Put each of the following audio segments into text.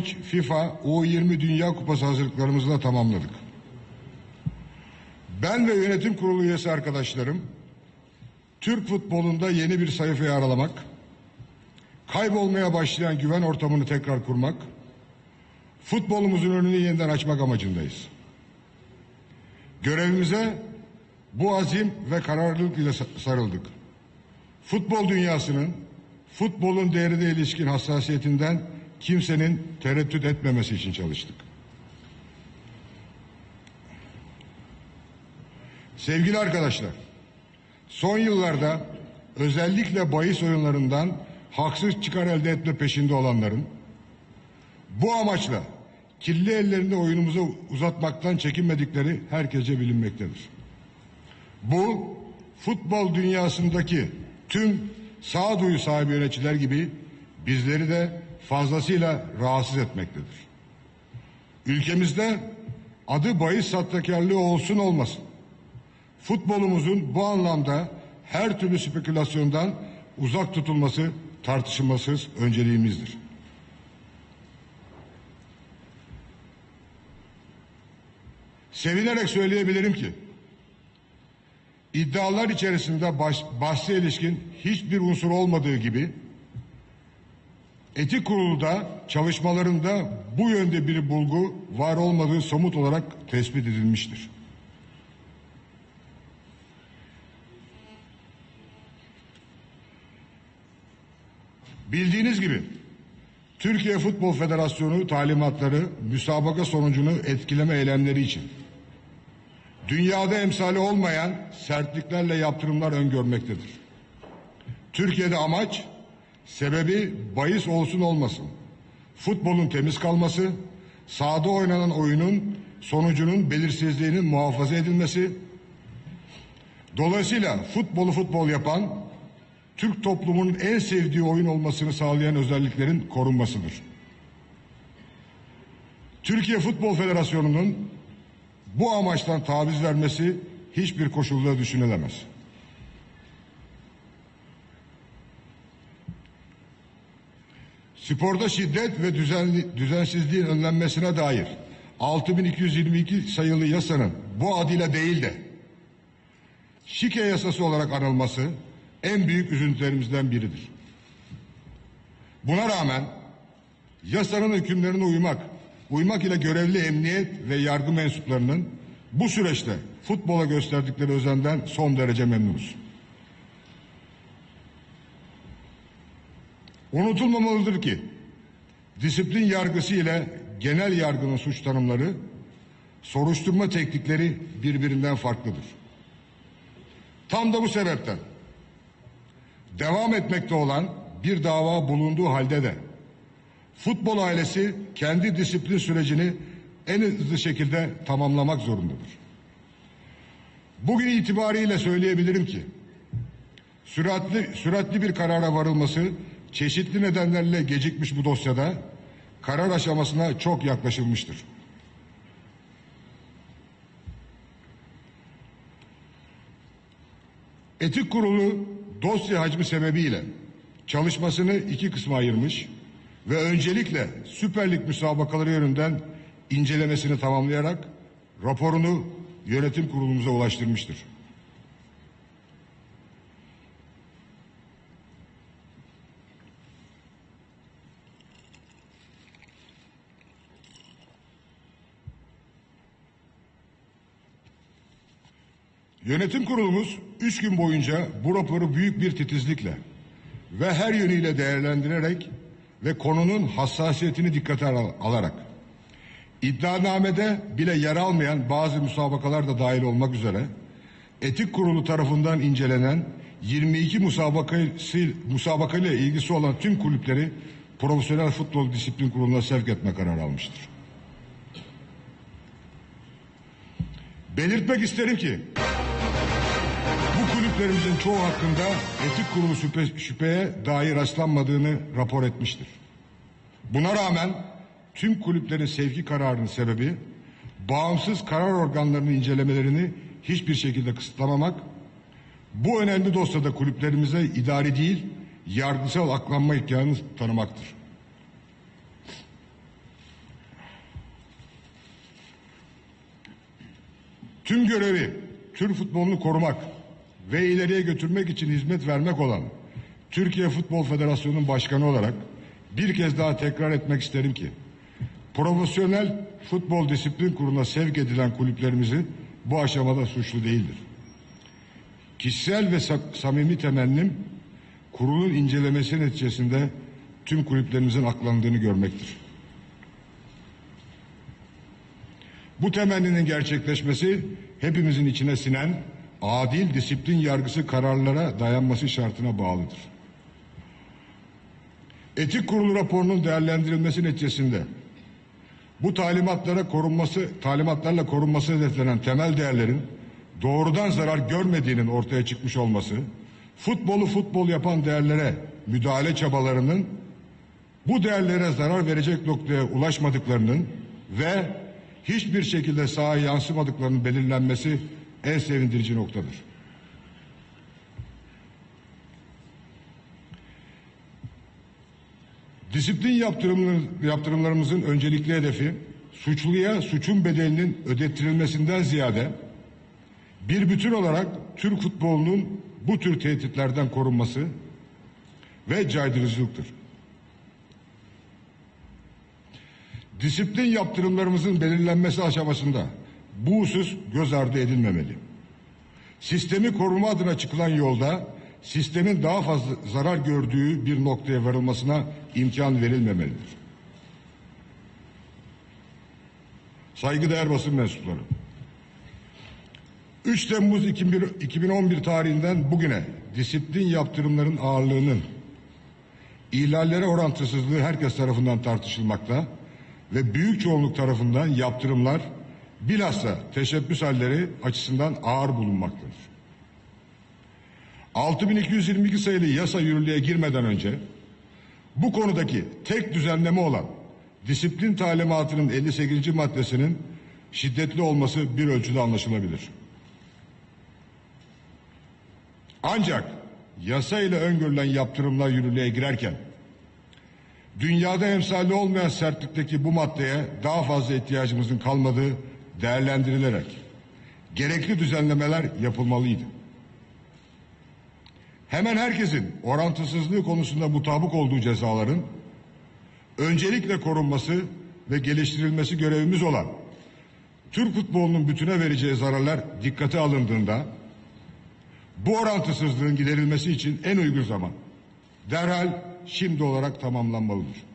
FIFA U20 Dünya Kupası hazırlıklarımızı da tamamladık. Ben ve yönetim kurulu üyesi arkadaşlarım Türk futbolunda yeni bir sayfayı aralamak, kaybolmaya başlayan güven ortamını tekrar kurmak, futbolumuzun önünü yeniden açmak amacındayız. Görevimize bu azim ve kararlılık ile sa- sarıldık. Futbol dünyasının futbolun değerine ilişkin hassasiyetinden kimsenin tereddüt etmemesi için çalıştık. Sevgili arkadaşlar, son yıllarda özellikle bahis oyunlarından haksız çıkar elde etme peşinde olanların bu amaçla kirli ellerini oyunumuza uzatmaktan çekinmedikleri herkese bilinmektedir. Bu futbol dünyasındaki tüm sağduyu sahibi yöneticiler gibi bizleri de fazlasıyla rahatsız etmektedir. Ülkemizde adı bahis sahtekarlığı olsun olmasın. Futbolumuzun bu anlamda her türlü spekülasyondan uzak tutulması tartışılmasız önceliğimizdir. Sevinerek söyleyebilirim ki iddialar içerisinde baş, bahse ilişkin hiçbir unsur olmadığı gibi etik kurulu da çalışmalarında bu yönde bir bulgu var olmadığı somut olarak tespit edilmiştir. Bildiğiniz gibi Türkiye Futbol Federasyonu talimatları müsabaka sonucunu etkileme eylemleri için dünyada emsali olmayan sertliklerle yaptırımlar öngörmektedir. Türkiye'de amaç sebebi bahis olsun olmasın. Futbolun temiz kalması, sahada oynanan oyunun sonucunun belirsizliğinin muhafaza edilmesi, dolayısıyla futbolu futbol yapan, Türk toplumunun en sevdiği oyun olmasını sağlayan özelliklerin korunmasıdır. Türkiye Futbol Federasyonu'nun bu amaçtan taviz vermesi hiçbir koşulda düşünülemez. Sporda şiddet ve düzenli, düzensizliğin önlenmesine dair 6222 sayılı yasanın bu adıyla değil de şike yasası olarak anılması en büyük üzüntülerimizden biridir. Buna rağmen yasanın hükümlerine uymak, uymak ile görevli emniyet ve yargı mensuplarının bu süreçte futbola gösterdikleri özenden son derece memnunuz. Unutulmamalıdır ki disiplin yargısı ile genel yargının suç tanımları, soruşturma teknikleri birbirinden farklıdır. Tam da bu sebepten devam etmekte olan bir dava bulunduğu halde de futbol ailesi kendi disiplin sürecini en hızlı şekilde tamamlamak zorundadır. Bugün itibariyle söyleyebilirim ki süratli süratli bir karara varılması çeşitli nedenlerle gecikmiş bu dosyada karar aşamasına çok yaklaşılmıştır. Etik kurulu dosya hacmi sebebiyle çalışmasını iki kısma ayırmış ve öncelikle Süper Lig müsabakaları yönünden incelemesini tamamlayarak raporunu yönetim kurulumuza ulaştırmıştır. Yönetim kurulumuz üç gün boyunca bu raporu büyük bir titizlikle ve her yönüyle değerlendirerek ve konunun hassasiyetini dikkate al- alarak iddianamede bile yer almayan bazı müsabakalar da dahil olmak üzere etik kurulu tarafından incelenen 22 musabakası, musabaka ile ilgisi olan tüm kulüpleri Profesyonel Futbol Disiplin Kurulu'na sevk etme kararı almıştır. Belirtmek isterim ki Gördüklerimizin çoğu hakkında etik kurulu şüphe, şüpheye dair rastlanmadığını rapor etmiştir. Buna rağmen tüm kulüplerin sevki kararının sebebi bağımsız karar organlarının incelemelerini hiçbir şekilde kısıtlamamak, bu önemli dosyada kulüplerimize idari değil, yargısal aklanma imkanını tanımaktır. Tüm görevi Türk futbolunu korumak, ve ileriye götürmek için hizmet vermek olan Türkiye Futbol Federasyonu'nun başkanı olarak bir kez daha tekrar etmek isterim ki profesyonel futbol disiplin kuruluna sevk edilen kulüplerimizi bu aşamada suçlu değildir. Kişisel ve sa- samimi temennim kurulun incelemesi neticesinde tüm kulüplerimizin aklandığını görmektir. Bu temenninin gerçekleşmesi hepimizin içine sinen adil disiplin yargısı kararlara dayanması şartına bağlıdır. Etik Kurulu raporunun değerlendirilmesi neticesinde bu talimatlara korunması, talimatlarla korunması hedeflenen temel değerlerin doğrudan zarar görmediğinin ortaya çıkmış olması, futbolu futbol yapan değerlere müdahale çabalarının bu değerlere zarar verecek noktaya ulaşmadıklarının ve hiçbir şekilde sahaya yansımadıklarının belirlenmesi en sevindirici noktadır. Disiplin yaptırımları- yaptırımlarımızın öncelikli hedefi suçluya suçun bedelinin ödettirilmesinden ziyade bir bütün olarak Türk futbolunun bu tür tehditlerden korunması ve caydırıcılıktır. Disiplin yaptırımlarımızın belirlenmesi aşamasında bu husus göz ardı edilmemeli. Sistemi koruma adına çıkılan yolda sistemin daha fazla zarar gördüğü bir noktaya varılmasına imkan verilmemelidir. Saygıdeğer basın mensupları. 3 Temmuz 2001 2011 tarihinden bugüne disiplin yaptırımların ağırlığının ihlallere orantısızlığı herkes tarafından tartışılmakta ve büyük çoğunluk tarafından yaptırımlar bilhassa teşebbüs halleri açısından ağır bulunmaktadır. 6222 sayılı yasa yürürlüğe girmeden önce bu konudaki tek düzenleme olan disiplin talimatının 58. maddesinin şiddetli olması bir ölçüde anlaşılabilir. Ancak yasa ile öngörülen yaptırımlar yürürlüğe girerken dünyada emsali olmayan sertlikteki bu maddeye daha fazla ihtiyacımızın kalmadığı değerlendirilerek gerekli düzenlemeler yapılmalıydı. Hemen herkesin orantısızlığı konusunda mutabık olduğu cezaların öncelikle korunması ve geliştirilmesi görevimiz olan Türk futbolunun bütüne vereceği zararlar dikkate alındığında bu orantısızlığın giderilmesi için en uygun zaman derhal şimdi olarak tamamlanmalıdır.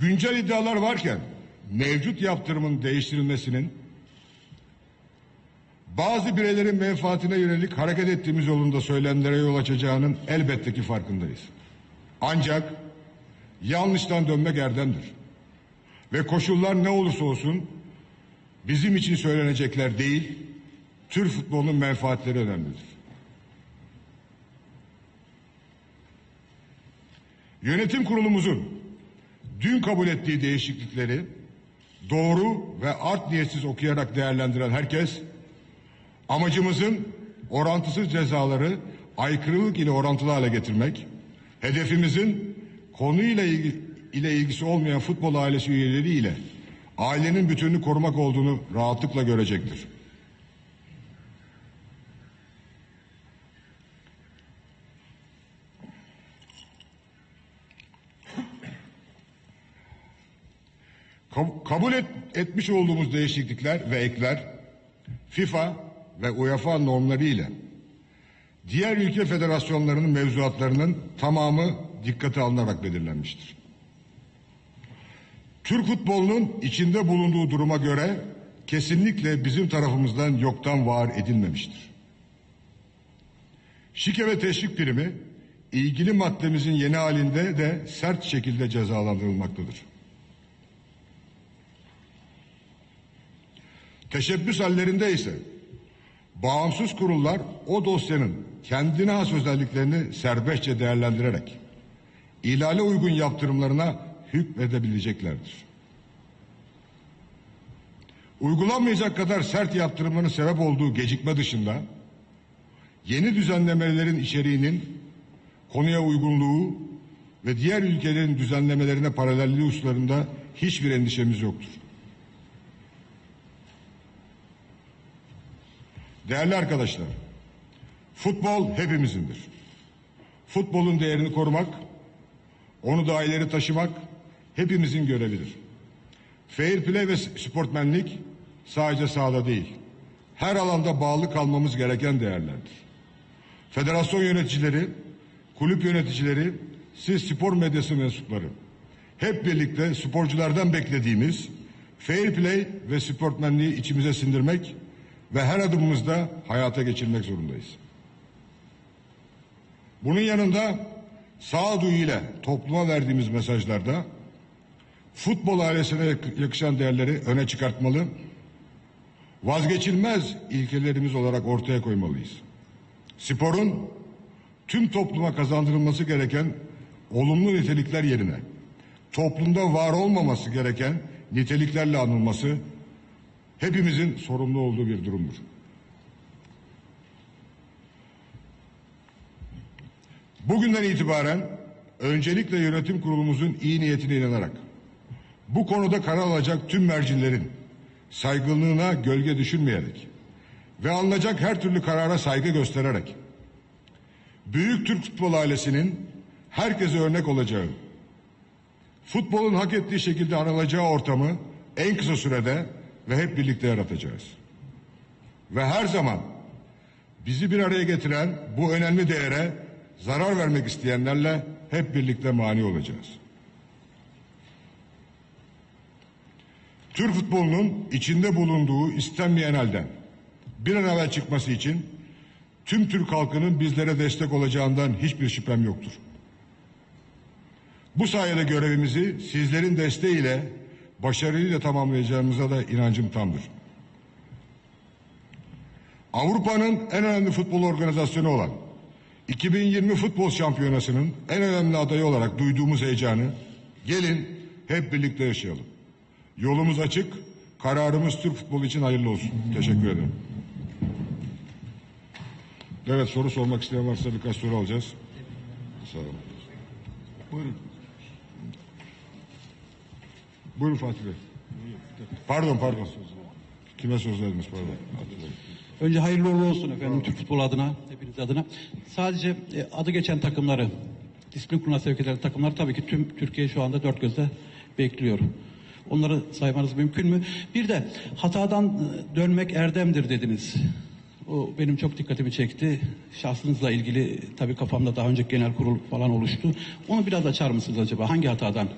Güncel iddialar varken mevcut yaptırımın değiştirilmesinin bazı bireylerin menfaatine yönelik hareket ettiğimiz yolunda söylemlere yol açacağının elbette ki farkındayız. Ancak yanlıştan dönmek erdemdir. Ve koşullar ne olursa olsun bizim için söylenecekler değil, Türk futbolunun menfaatleri önemlidir. Yönetim kurulumuzun dün kabul ettiği değişiklikleri doğru ve art niyetsiz okuyarak değerlendiren herkes amacımızın orantısız cezaları aykırılık ile orantılı hale getirmek, hedefimizin konuyla ilgi, ile ilgisi olmayan futbol ailesi üyeleri ile ailenin bütününü korumak olduğunu rahatlıkla görecektir. Kab- kabul et- etmiş olduğumuz değişiklikler ve ekler FIFA ve UEFA normları ile diğer ülke federasyonlarının mevzuatlarının tamamı dikkate alınarak belirlenmiştir. Türk futbolunun içinde bulunduğu duruma göre kesinlikle bizim tarafımızdan yoktan var edilmemiştir. Şike ve teşvik primi ilgili maddemizin yeni halinde de sert şekilde cezalandırılmaktadır. Teşebbüs hallerinde ise bağımsız kurullar o dosyanın kendine has özelliklerini serbestçe değerlendirerek ihlale uygun yaptırımlarına hükmedebileceklerdir. Uygulanmayacak kadar sert yaptırımların sebep olduğu gecikme dışında yeni düzenlemelerin içeriğinin konuya uygunluğu ve diğer ülkelerin düzenlemelerine paralelliği hususlarında hiçbir endişemiz yoktur. Değerli arkadaşlar, futbol hepimizindir. Futbolun değerini korumak, onu daha ileri taşımak hepimizin görevidir. Fair play ve sportmenlik sadece sahada değil, her alanda bağlı kalmamız gereken değerlerdir. Federasyon yöneticileri, kulüp yöneticileri, siz spor medyası mensupları hep birlikte sporculardan beklediğimiz fair play ve sportmenliği içimize sindirmek ve her adımımızda hayata geçirmek zorundayız. Bunun yanında sağduyu ile topluma verdiğimiz mesajlarda futbol ailesine yak- yakışan değerleri öne çıkartmalı, vazgeçilmez ilkelerimiz olarak ortaya koymalıyız. Sporun tüm topluma kazandırılması gereken olumlu nitelikler yerine toplumda var olmaması gereken niteliklerle anılması hepimizin sorumlu olduğu bir durumdur. Bugünden itibaren öncelikle yönetim kurulumuzun iyi niyetine inanarak bu konuda karar alacak tüm mercilerin saygınlığına gölge düşürmeyerek ve alınacak her türlü karara saygı göstererek büyük Türk futbol ailesinin herkese örnek olacağı, futbolun hak ettiği şekilde anılacağı ortamı en kısa sürede ve hep birlikte yaratacağız. Ve her zaman bizi bir araya getiren bu önemli değere zarar vermek isteyenlerle hep birlikte mani olacağız. Türk futbolunun içinde bulunduğu istenmeyen halden bir an evvel çıkması için tüm Türk halkının bizlere destek olacağından hiçbir şüphem yoktur. Bu sayede görevimizi sizlerin desteğiyle başarıyla tamamlayacağımıza da inancım tamdır. Avrupa'nın en önemli futbol organizasyonu olan 2020 Futbol Şampiyonası'nın en önemli adayı olarak duyduğumuz heyecanı gelin hep birlikte yaşayalım. Yolumuz açık, kararımız Türk futbolu için hayırlı olsun. Teşekkür ederim. Evet soru sormak isteyen varsa birkaç soru alacağız. Sağ olun. Buyurun. Buyurun Fatih Bey. Pardon pardon. Kime söz verdiniz pardon. Önce hayırlı uğurlu olsun efendim Türk futbolu adına, hepiniz adına. Sadece e, adı geçen takımları, disiplin kuruluna sevk edilen takımlar tabii ki tüm Türkiye şu anda dört gözle bekliyor. Onları saymanız mümkün mü? Bir de hatadan e, dönmek erdemdir dediniz. O benim çok dikkatimi çekti. Şahsınızla ilgili tabii kafamda daha önce genel kurul falan oluştu. Onu biraz açar mısınız acaba? Hangi hatadan?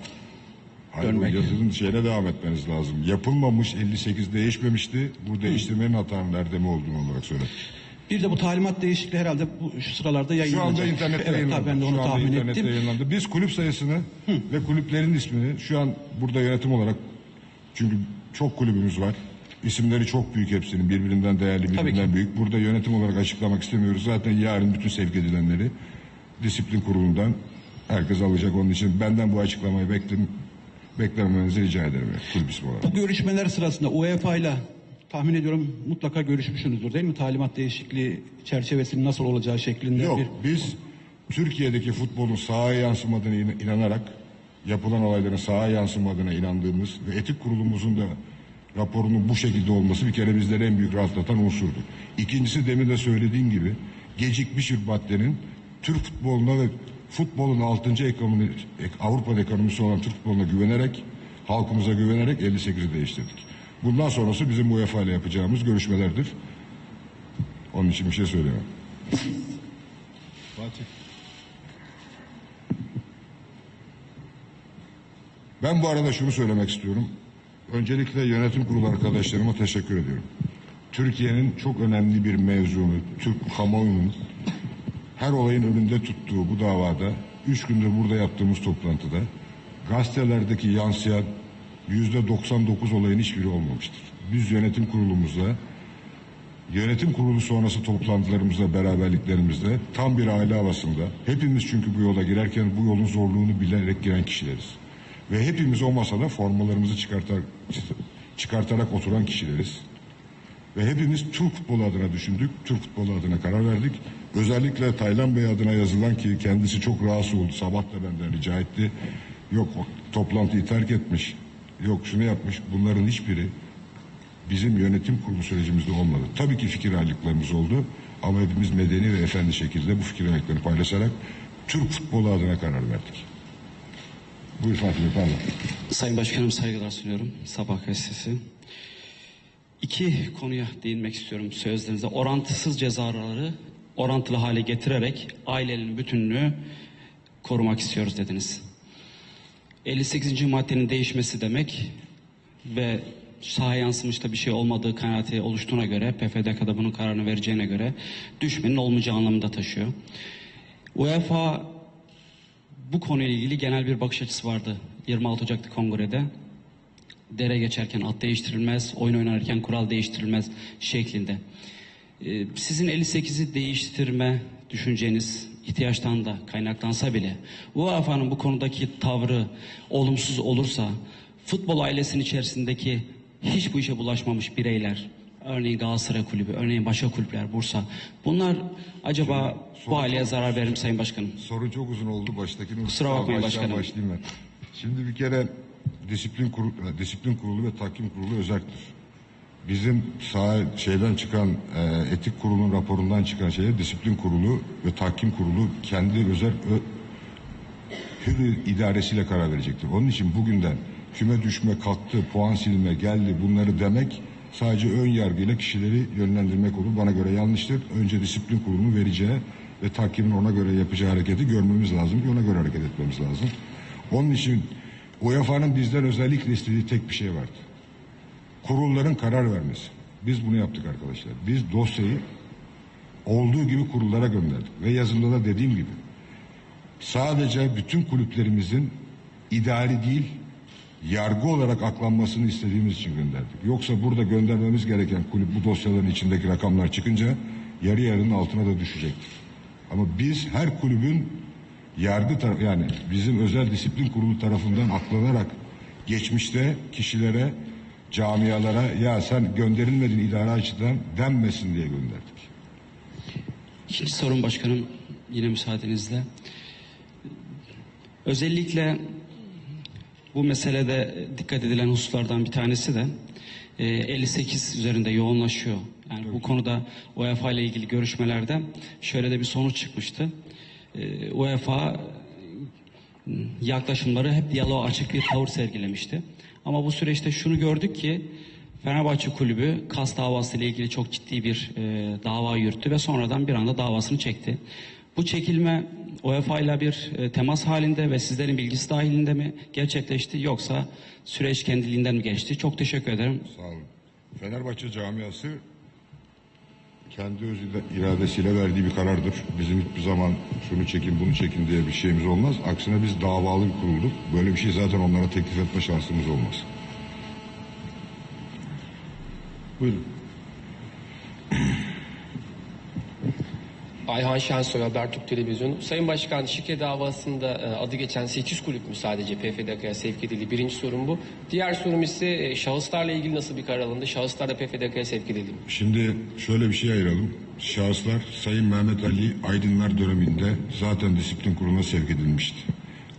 Hayır, Dönmek. yazının şeyine devam etmeniz lazım. Yapılmamış 58 değişmemişti. Bu değiştirmenin hatanın erdemi olduğunu olarak söyledim. Bir de bu talimat değişikliği herhalde bu şu sıralarda Şu yayınlanacak. anda internette evet, yayınlandı. ben de onu Şu tahmin ettim. yayınlandı. Biz kulüp sayısını ve kulüplerin ismini şu an burada yönetim olarak çünkü çok kulübümüz var. İsimleri çok büyük hepsinin birbirinden değerli birbirinden büyük. Burada yönetim olarak açıklamak istemiyoruz. Zaten yarın bütün sevk edilenleri disiplin kurulundan herkes alacak. Onun için benden bu açıklamayı bekledim. Beklememenizi rica ederim. ismi olarak. Bu görüşmeler sırasında UEFA ile tahmin ediyorum mutlaka görüşmüşsünüzdür değil mi? Talimat değişikliği çerçevesinin nasıl olacağı şeklinde Yok bir biz Türkiye'deki futbolun sahaya yansımadığına in- inanarak yapılan olayların sahaya yansımadığına inandığımız ve etik kurulumuzun da raporunun bu şekilde olması bir kere bizleri en büyük rahatlatan unsurdu. İkincisi demin de söylediğim gibi gecikmiş bir maddenin Türk futboluna ve futbolun 6. ekonomi, ek- Avrupa ekonomisi olan Türk futboluna güvenerek halkımıza güvenerek 58'i değiştirdik. Bundan sonrası bizim UEFA ile yapacağımız görüşmelerdir. Onun için bir şey söyleyemem. Fatih. Ben bu arada şunu söylemek istiyorum. Öncelikle yönetim kurulu arkadaşlarıma teşekkür ediyorum. Türkiye'nin çok önemli bir mevzunu, Türk kamuoyunun her olayın önünde tuttuğu bu davada üç gündür burada yaptığımız toplantıda gazetelerdeki yansıyan yüzde 99 olayın hiçbiri olmamıştır. Biz yönetim kurulumuzla Yönetim kurulu sonrası toplantılarımızda, beraberliklerimizde tam bir aile havasında hepimiz çünkü bu yola girerken bu yolun zorluğunu bilerek giren kişileriz. Ve hepimiz o masada formalarımızı çıkartar, çıkartarak oturan kişileriz. Ve hepimiz Türk futbolu adına düşündük, Türk futbolu adına karar verdik. Özellikle Taylan Bey adına yazılan ki kendisi çok rahatsız oldu, sabah da benden rica etti. Yok toplantıyı terk etmiş, yok şunu yapmış, bunların hiçbiri bizim yönetim kurulu sürecimizde olmadı. Tabii ki fikir ayrılıklarımız oldu ama hepimiz medeni ve efendi şekilde bu fikir ayrılıklarını paylaşarak Türk futbolu adına karar verdik. Buyur Fatih Bey, pardon. Sayın Başkanım saygılar sunuyorum. Sabah gazetesi. İki konuya değinmek istiyorum sözlerinize. Orantısız cezaları orantılı hale getirerek ailenin bütünlüğü korumak istiyoruz dediniz. 58. maddenin değişmesi demek ve sahaya yansımışta bir şey olmadığı kanaati oluştuğuna göre PFDK'da bunun kararını vereceğine göre düşmenin olmayacağı anlamında taşıyor. UEFA bu konuyla ilgili genel bir bakış açısı vardı 26 Ocak'ta kongrede. Dere geçerken at değiştirilmez, oyun oynarken kural değiştirilmez şeklinde. Ee, Sizin 58'i değiştirme düşünceniz ihtiyaçtan da kaynaklansa bile UEFA'nın bu konudaki tavrı olumsuz olursa futbol ailesinin içerisindeki hiç bu işe bulaşmamış bireyler örneğin Galatasaray Kulübü, örneğin başka kulüpler Bursa bunlar acaba bu aileye zarar verir mi Sayın Başkanım? Soru çok uzun oldu. Baştakini Kusura bakmayın başkanım. başlayayım ben. Şimdi bir kere disiplin kurulu, disiplin kurulu ve tahkim kurulu özeldir. Bizim sağ şeyden çıkan e, etik kurulunun raporundan çıkan şeye disiplin kurulu ve tahkim kurulu kendi özel ö, hür idaresiyle karar verecektir. Onun için bugünden küme düşme kalktı, puan silme geldi bunları demek sadece ön yargıyla kişileri yönlendirmek olur. Bana göre yanlıştır. Önce disiplin kurulunun vereceği ve tahkimin ona göre yapacağı hareketi görmemiz lazım ki ona göre hareket etmemiz lazım. Onun için UEFA'nın bizden özellikle istediği tek bir şey vardı. Kurulların karar vermesi. Biz bunu yaptık arkadaşlar. Biz dosyayı olduğu gibi kurullara gönderdik. Ve yazımda da dediğim gibi sadece bütün kulüplerimizin idari değil yargı olarak aklanmasını istediğimiz için gönderdik. Yoksa burada göndermemiz gereken kulüp bu dosyaların içindeki rakamlar çıkınca yarı yarının altına da düşecektir. Ama biz her kulübün yargı tarafı yani bizim özel disiplin kurulu tarafından aklanarak geçmişte kişilere camialara ya sen gönderilmedin idare açıdan denmesin diye gönderdik. İkinci sorun başkanım yine müsaadenizle. Özellikle bu meselede dikkat edilen hususlardan bir tanesi de e, 58 üzerinde yoğunlaşıyor. Yani bu konuda UEFA ile ilgili görüşmelerde şöyle de bir sonuç çıkmıştı. E, UEFA yaklaşımları hep diyaloğa açık bir tavır sergilemişti. Ama bu süreçte şunu gördük ki Fenerbahçe Kulübü kas davası ile ilgili çok ciddi bir e, dava yürüttü ve sonradan bir anda davasını çekti. Bu çekilme UEFA ile bir e, temas halinde ve sizlerin bilgisi dahilinde mi gerçekleşti yoksa süreç kendiliğinden mi geçti? Çok teşekkür ederim. Sağ olun. Fenerbahçe camiası kendi öz iradesiyle verdiği bir karardır. Bizim hiçbir zaman şunu çekin bunu çekin diye bir şeyimiz olmaz. Aksine biz davalı bir kurulduk. Böyle bir şey zaten onlara teklif etme şansımız olmaz. Buyurun. Ayhan Şensoy Habertürk Televizyonu. Sayın Başkan şike davasında e, adı geçen 8 kulüp mü sadece PFDK'ya sevk edildi? Birinci sorun bu. Diğer sorum ise e, şahıslarla ilgili nasıl bir karar alındı? Şahıslar da PFDK'ya sevk edildi mi? Şimdi şöyle bir şey ayıralım. Şahıslar Sayın Mehmet Ali Aydınlar döneminde zaten disiplin kuruluna sevk edilmişti.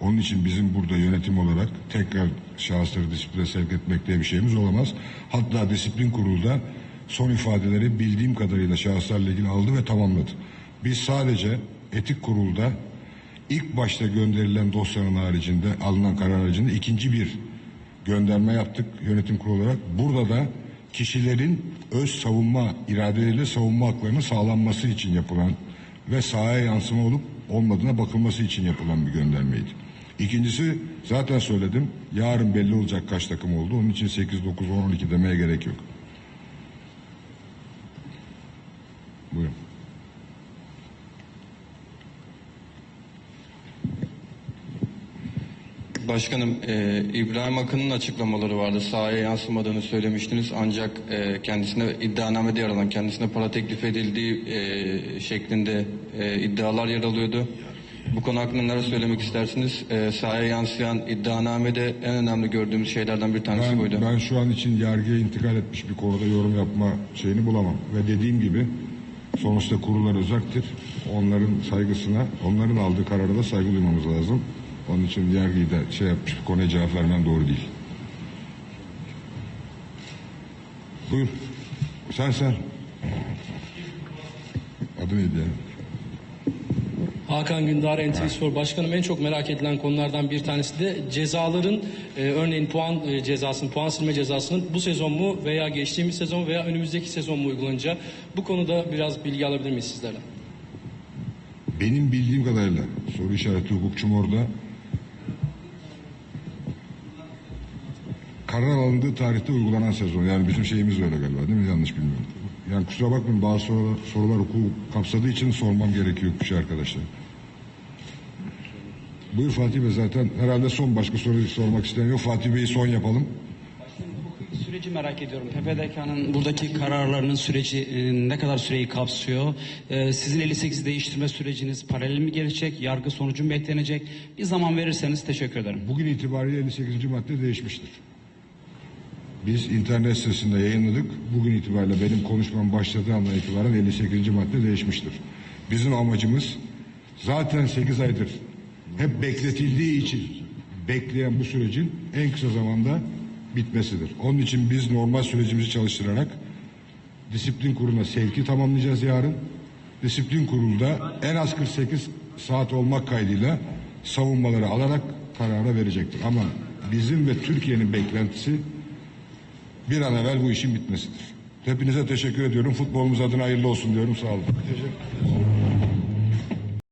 Onun için bizim burada yönetim olarak tekrar şahısları disipline sevk etmek diye bir şeyimiz olamaz. Hatta disiplin kurulu da son ifadeleri bildiğim kadarıyla şahıslarla ilgili aldı ve tamamladı. Biz sadece etik kurulda ilk başta gönderilen dosyanın haricinde alınan karar haricinde ikinci bir gönderme yaptık yönetim kurulu olarak. Burada da kişilerin öz savunma iradeleriyle savunma haklarının sağlanması için yapılan ve sahaya yansıma olup olmadığına bakılması için yapılan bir göndermeydi. İkincisi zaten söyledim yarın belli olacak kaç takım oldu. Onun için 8, 9, 10, 12 demeye gerek yok. Buyurun. Başkanım, e, İbrahim Akın'ın açıklamaları vardı. Sahaya yansımadığını söylemiştiniz. Ancak e, kendisine iddianamede yer alan, kendisine para teklif edildiği e, şeklinde e, iddialar yer alıyordu. Bu konu hakkında neler söylemek istersiniz? E, sahaya yansıyan iddianamede en önemli gördüğümüz şeylerden bir tanesi buydu. Ben, ben şu an için yargıya intikal etmiş bir konuda yorum yapma şeyini bulamam. Ve dediğim gibi sonuçta kurullar özeldir. Onların saygısına, onların aldığı karara da saygı duymamız lazım. Onun için yargıyı da şey yapmış konuya cevap vermem doğru değil. Buyur. Sen sen. Adı neydi ya? Hakan Gündar NTV Spor Başkanım en çok merak edilen konulardan bir tanesi de cezaların e, örneğin puan e, cezasının, puan silme cezasının bu sezon mu veya geçtiğimiz sezon veya önümüzdeki sezon mu uygulanacağı bu konuda biraz bilgi alabilir miyiz sizlerden? Benim bildiğim kadarıyla soru işareti hukukçum orada. Karar alındığı tarihte uygulanan sezon. Yani bizim şeyimiz öyle galiba değil mi? Yanlış bilmiyorum. Yani kusura bakmayın bazı sorular, sorular hukuku kapsadığı için sormam gerekiyor hukukçu arkadaşlar. Buyur Fatih Bey zaten herhalde son başka soru sormak isteyen yok. Fatih Bey'i son yapalım. Süreci merak ediyorum. PPDK'nın buradaki kararlarının süreci e, ne kadar süreyi kapsıyor? E, sizin 58 değiştirme süreciniz paralel mi gelecek? Yargı sonucu mu beklenecek? Bir zaman verirseniz teşekkür ederim. Bugün itibariyle 58. madde değişmiştir. Biz internet sitesinde yayınladık. Bugün itibariyle benim konuşmam başladığı andan itibaren 58. madde değişmiştir. Bizim amacımız zaten 8 aydır hep bekletildiği için bekleyen bu sürecin en kısa zamanda bitmesidir. Onun için biz normal sürecimizi çalıştırarak disiplin kuruluna sevki tamamlayacağız yarın. Disiplin kurulda en az 48 saat olmak kaydıyla savunmaları alarak karara verecektir. Ama bizim ve Türkiye'nin beklentisi bir an evvel bu işin bitmesidir. Hepinize teşekkür ediyorum. Futbolumuz adına hayırlı olsun diyorum. Sağ olun. Teşekkür